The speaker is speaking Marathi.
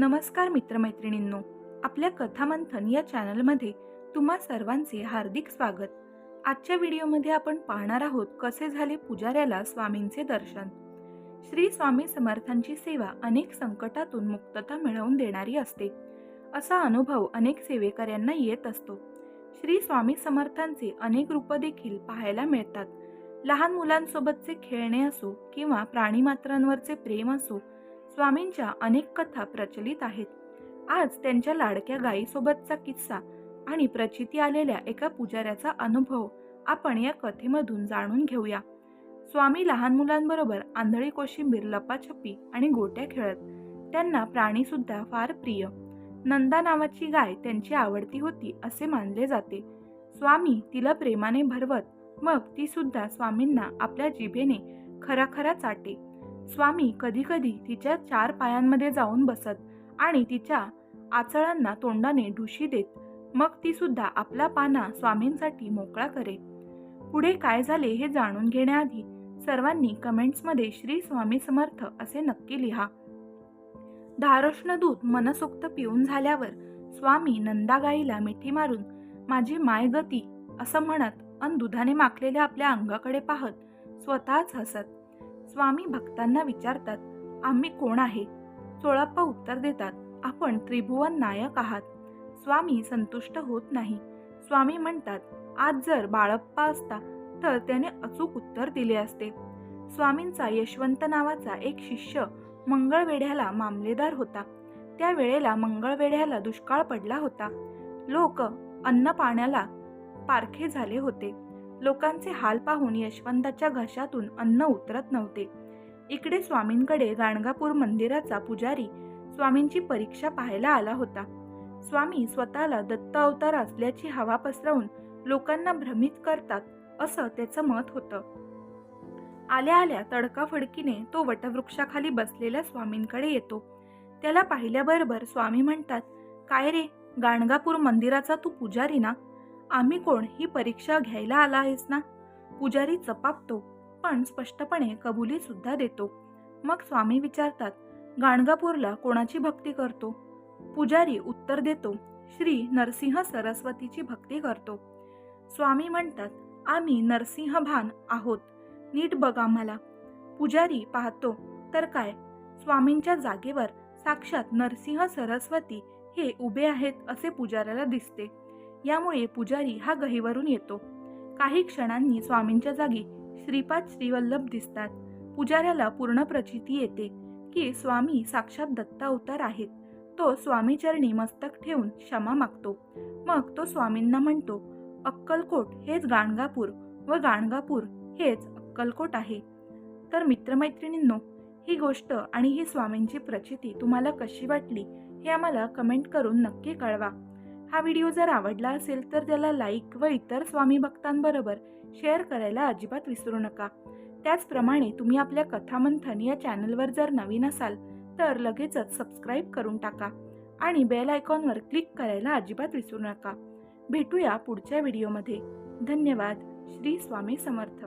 नमस्कार मित्रमैत्रिणींनो. आपल्या कथामंथन या चॅनलमध्ये तुम्हा सर्वांचे हार्दिक स्वागत. आजच्या व्हिडिओमध्ये आपण पाहणार आहोत कसे झाले पुजाऱ्याला स्वामींचे दर्शन. श्री स्वामी समर्थांची सेवा अनेक संकटातून मुक्तता मिळवून देणारी असते. असा अनुभव अनेक सेवेकऱ्यांना येत असतो. श्री स्वामी समर्थांचे अनेक रूप देखील पाहायला मिळतात. लहान मुलांसोबतचे खेळणे असो किंवा प्राणीमात्रांवरचे प्रेम असो स्वामींच्या अनेक कथा प्रचलित आहेत. आज त्यांच्या लाडक्या गायीसोबतचा किस्सा आणि प्रचिती आलेल्या एका पुजाऱ्याचा अनुभव आपण या कथेमधून जाणून घेऊया. स्वामी लहान मुलांबरोबर आंधळी कोशिंबीर लपाछपी आणि गोट्या खेळत त्यांना प्राणी सुद्धा फार प्रिय. नंदा नावाची गाय त्यांची आवडती होती असे मानले जाते. स्वामी तिला प्रेमाने भरवत मग ती सुद्धा स्वामींना आपल्या जिभेने खरा खरा चाटे. स्वामी कधीकधी तिच्या चार पायांमध्ये जाऊन बसत आणि तिच्या आचळांना तोंडाने ढुशी देत मग ती सुद्धा आपला पाना स्वामींसाठी मोकळा करे. पुढे काय झाले हे जाणून घेण्याआधी सर्वांनी कमेंट्समध्ये श्री स्वामी समर्थ असे नक्की लिहा. धारोष्ण दूध मनसोक्त पिऊन झाल्यावर स्वामी नंदागाईला मिठी मारून माझी माय गती असं म्हणत अन दुधाने माखलेल्या आपल्या अंगाकडे पाहत स्वतःच हसत स्वामी भक्तांना विचारतात आम्ही कोण आहे? चोळाप्पा उत्तर देतात आपण त्रिभुवन नायक आहात. स्वामी संतुष्ट होत नाही. स्वामी म्हणतात आज जर बाळप्पा असता तर त्याने अचूक उत्तर दिले असते. स्वामींचा यशवंत नावाचा एक शिष्य मंगळवेढ्याला मामलेदार होता. त्या वेळेला मंगळवेढ्याला दुष्काळ पडला होता. लोक अन्न पाण्याला पारखे झाले होते. लोकांचे हाल पाहून यशवंताच्या घशातून अन्न उतरत नव्हते. इकडे स्वामींकडे गाणगापूर मंदिराचा पुजारी स्वामींची परीक्षा पाहायला आला होता. स्वामी स्वतःला दत्त अवतार असल्याची हवा पसरवून लोकांना भ्रमित करतात असं त्याचं मत होतं. आल्या आल्या तडकाफडकीने तो वटवृक्षाखाली बसलेल्या स्वामींकडे येतो. त्याला पाहिल्याबरोबर स्वामी म्हणतात काय रे गाणगापूर मंदिराचा तू पुजारी ना? आम्ही कोण? ही परीक्षा घ्यायला आला आहेस ना? पुजारी चपापतो पण स्पष्टपणे कबुली सुद्धा देतो. मग स्वामी विचारतात गाणगापूरला कोणाची भक्ती करतो? पुजारी उत्तर देतो श्री नरसिंह सरस्वतीची भक्ती करतो. स्वामी म्हणतात आम्ही नरसिंह भान आहोत. नीट बघा मला. पुजारी पाहतो तर काय? स्वामींच्या जागेवर साक्षात नरसिंह सरस्वती हे उभे आहेत असे पुजाऱ्याला दिसते. यामुळे पुजारी हा गहीवरून येतो. काही क्षणांनी स्वामींच्या जागी श्रीपाद श्रीवल्लभ दिसतात. पुजाऱ्याला पूर्ण प्रचिती येते की स्वामी साक्षात दत्तावतार आहेत. तो स्वामीचरणी मस्तक ठेवून क्षमा मागतो. मग तो स्वामींना म्हणतो अक्कलकोट हेच गाणगापूर व गाणगापूर हेच अक्कलकोट आहे. तर मित्रमैत्रिणींनो ही गोष्ट आणि ही स्वामींची प्रचिती तुम्हाला कशी वाटली हे आम्हाला कमेंट करून नक्की कळवा. हा व्हिडिओ जर आवडला असेल तर त्याला लाईक व इतर स्वामी भक्तांबरोबर शेअर करायला अजिबात विसरू नका. त्याचप्रमाणे तुम्ही आपल्या कथामंथन या चॅनलवर जर नवीन असाल तर लगेचच सबस्क्राईब करून टाका आणि बेल आयकॉनवर क्लिक करायला अजिबात विसरू नका. भेटूया पुढच्या व्हिडिओमध्ये धन्यवाद. श्री स्वामी समर्थ.